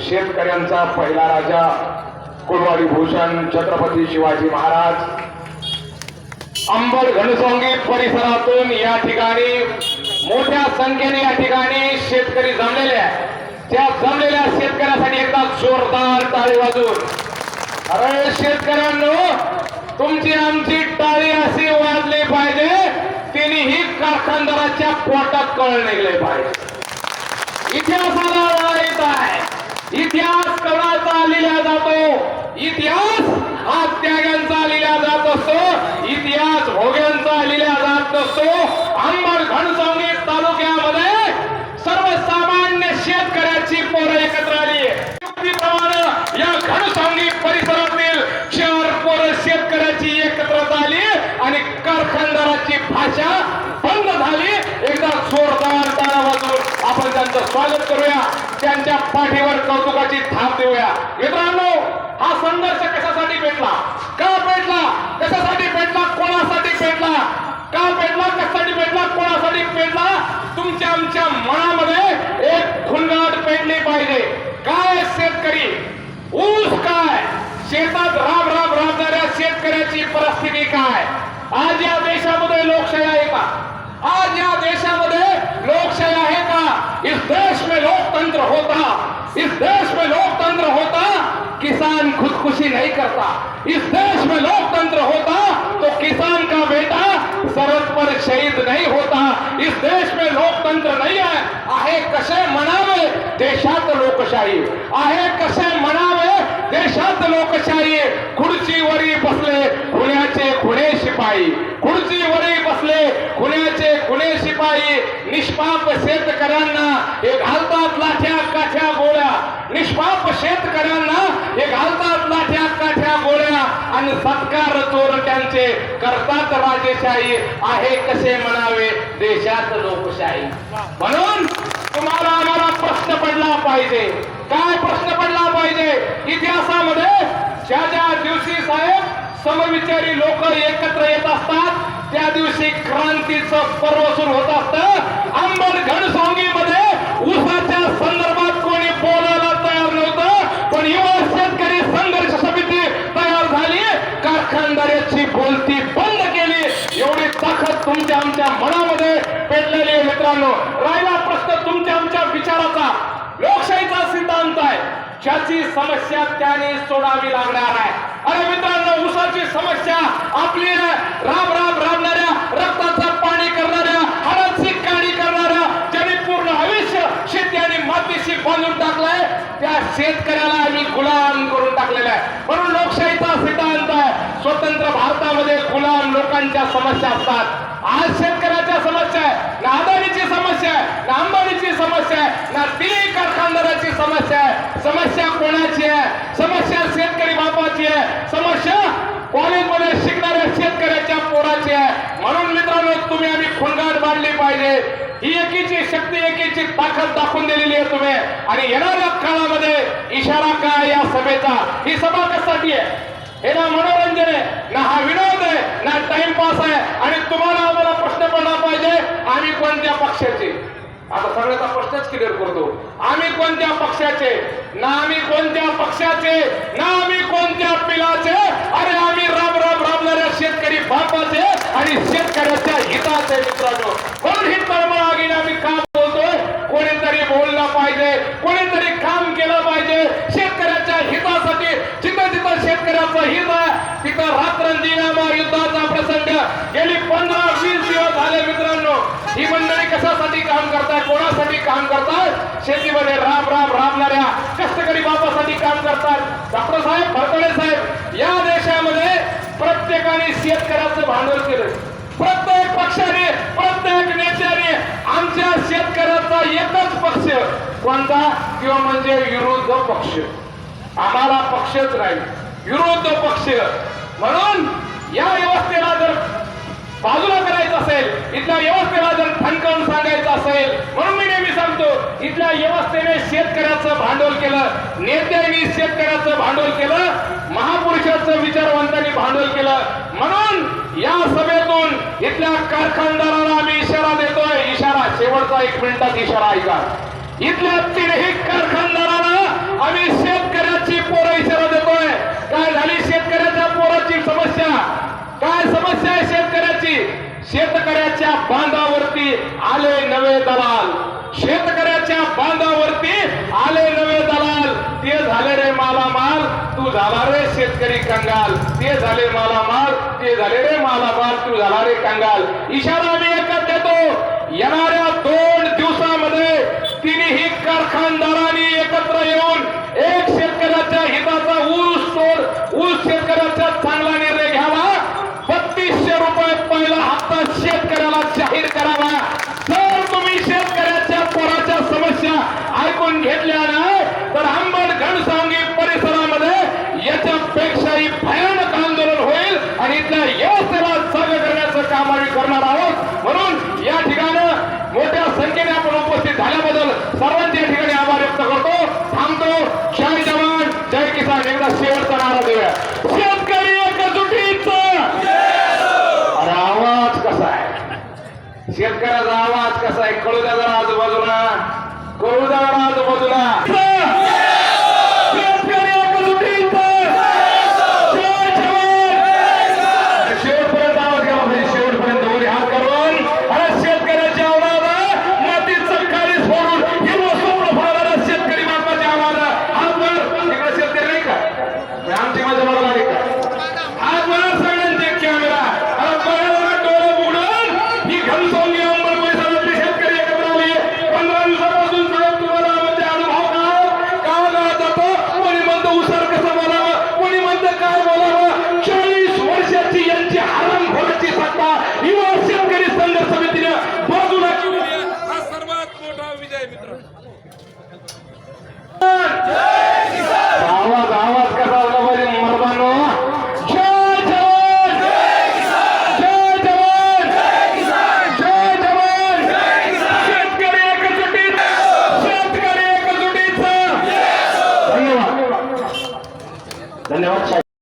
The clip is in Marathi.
शेतकऱ्यांचा पहिला राजा कुलवाडी भूषण छत्रपती शिवाजी महाराज. अंबड घनसोंगी परिसरातून या ठिकाणी मोठ्या संख्येने या ठिकाणी शेतकरी जमलेले आहे त्या जमलेल्या शेतकऱ्यासाठी एकदा जोरदार टाळी वाजून अरे शेतकऱ्यांनो तुमची आमची टाळी अशी वाजली पाहिजे तिनेही कारखानदाराच्या पोटात कळ निघले पाहिजे. इतिहासाला इतिहास कणाचा लिहिला जातो. इतिहास हा त्यागांचा लिहिला जात असतो. इतिहास भोग्यांचा लिहिला जात असतो अंबड घनसावणी तालुक्यामध्ये सर्वसामान्य शेतकऱ्याची पोरं एकत्र आली. त्याप्रमाणे या घनसावणी परिसरातील चार पोरं शेतकऱ्याची एकत्र आली आणि कारखानदाराची भाषा बंद झाली. एकदा जोरदार तारा वाजवून आपण त्यांचं स्वागत करूया. त्यांच्या पाठीवर कौतुकाची थाप देऊया. मित्रांनो हा संघर्ष कशासाठी पेटला? का पेटला? कशासाठी पेटला? कोणासाठी पेटला? का पेटला? कशासाठी पेटला? कोणासाठी पेटला? तुमच्या आमच्या मनामध्ये एक खुलगाट पेटली पाहिजे. काय शेतकरी? ऊस काय? शेतात राब राब राबणाऱ्या शेतकऱ्याची परिस्थिती काय? आज या देशामध्ये लोकशाही आहे का आज या देशामध्ये लोकशाही आहे का इस देश में लोकतंत्र होता इस देश में लोकतंत्र होता किसान खुदकुशी नहीं करता। इस देश में लोकतंत्र होता तो किसान का बेटा सरहद पर शहीद नहीं होता। इस देश में लोकतंत्र नहीं है आहे कसे म्हणावे देशात लोकशाही। आहे कसे म्हणावे देशात लोकशाही। खुर्चीवरी बसले खुण्याचे खुणे शिपाई। खुर्चीवरी बसले खुण्याचे खुणे शिपाई निष्पाप शेतकऱ्यांना हे घालतात लाठ्या काठ्या गोळ्या. निष्पाप शेतकऱ्यांना हे घालतात लाठ्या काठ्या गोळ्या. आणि सत्कार चोरट्यांचे करतात राजेशाही. आहे कसे म्हणावे देशात लोकशाही. म्हणून तुम्हाला आम्हाला प्रश्न पडला पाहिजे. काय प्रश्न पडला पाहिजे? इतिहासामध्ये ज्या ज्या दिवशी साहेब समविचारी लोक एकत्र येत असतात त्या दिवशी क्रांतीचं पर्व सुरू होत असतं. अंबड घनसोंगी मध्ये उसाच्या संदर्भात कोणी बोलायला तयार नव्हतं. पण युवा शेतकरी संघर्ष समिती तयार झाली. कारखानदाराची बोलती बंद केली. एवढी ताकद तुमच्या आमच्या मनामध्ये पेटलेली आहे मित्रांनो. राहिला प्रश्न तुमच्या आमच्या विचाराचा. लोकशाहीचा सिद्धांत आहे. ज्याची समस्या त्याने सोडावी लागणार आहे. अरे मित्रांनो उसाची समस्या आपली आहे. राब राब राबणाऱ्या रक्ताचं पाणी करणाऱ्या हाडाची काढी करणाऱ्या ज्याने पूर्ण आयुष्य शेती आणि मातीशी बांधून टाकलंय त्या शेतकऱ्याला आम्ही गुलाम करून टाकलेला आहे म्हणून लोकशाहीचा सिद्धांत आहे स्वतंत्र भारतामध्ये गुलाम लोकांच्या समस्या असतात. आज शेतकऱ्याच्या समस्या आहे ना अदानीची समस्या आहे ना अंबानीची समस्या आहे ना दिल्ली कारखानदाराची समस्या आहे. समस्या कोणाची आहे? समस्या शेतकरी बापाची आहे. समस्या कॉलेजमध्ये शिकणाऱ्या शेतकऱ्याच्या पोराची आहे. म्हणून मित्रांनो तुम्ही आम्ही खुणगाट बांधली पाहिजे. ही एकीची शक्ती एकीची ताकद दाखवून दिलेली आहे तुम्ही. आणि येणाऱ्या काळामध्ये इशारा काय या सभेचा. ही सभा कशासाठी आहे? हे ना मनोरंजन आहे ना हा विनोद आहे ना टाइमपास आहे. आणि तुम्हाला आम्हाला प्रश्न पडला पाहिजे आम्ही कोणत्या पक्षाचे? आता सगळ्याचा प्रश्नच क्लिअर करतो. आम्ही कोणत्या पक्षाचे? ना आम्ही कोणत्या पक्षाचे? ना आम्ही कोणत्या पिलाचे? अरे आम्ही राब राब राबणाऱ्या शेतकरी बापाचे आणि शेतकऱ्याच्या हिताचे मित्रांनो म्हणून ही तळमळ आगीने आम्ही काम बोलतोय कोणीतरी बोललं पाहिजे कोणीतरी काम केलं पाहिजे शेतकऱ्याच्या हितासाठी जिथं जिथं शेतकऱ्याचं हित आहे तिथं रात्रंदिनामा युद्धाचा प्रसंग गेली पंधरा वीस दिवस झाले मित्रांनो ही मंडळी कशासाठी काम करताय कोणासाठी काम करतात शेतीमध्ये राम राम राबणाऱ्या कष्टकरी बापासाठी काम करतात डॉक्टर साहेब फरकडे साहेब या देशामध्ये प्रत्येकाने शेतकऱ्याचं भांडवल केलं प्रत्येक पक्षाने प्रत्येक नेत्याने आमच्या शेतकऱ्याचा एकच पक्ष. कोणता? किंवा म्हणजे विरोध पक्ष. आम्हाला पक्षच नाही. विरोध पक्ष. म्हणून या व्यवस्थेला जर बाजूला करायचं असेल इथल्या व्यवस्थेला जर ठणकावून सांगायचं असेल म्हणून मी नेहमी सांगतो इथल्या व्यवस्थेने शेतकऱ्याचं भांडवल केलं नेत्यांनी शेतकऱ्याचं भांडवल केलं महापुरुषाचं विचारवंतांनी भांडवल केलं म्हणून या सभेतून इथल्या कारखानदाराला आम्ही इशारा देतोय इशारा शेवटचा एक मिनिटात इशारा ऐका. इथल्या तिन्ही कारखानदाराला आम्ही शेतकऱ्याची पोरं इशारा देतोय. काय झाली? शेतकऱ्याच्या पोराची समस्या. काय समस्या आहे शेतकऱ्याची? शेतकऱ्याच्या बांधावरती आले नवे दलाल. शेतकऱ्याच्या बांधावरती आले नवे दलाल. ते झाले रे मालामाल तू झाला रे शेतकरी कंगाल. ते झाले मालामाल ते झाले रे मालामाल तू झाला रे कंगाल. इशारा मी एकच देतो येणाऱ्या शेतकऱ्याचा आवाज कसा आहे? कळू द्या जरा आजूबाजूला कळू द्या आजूबाजूला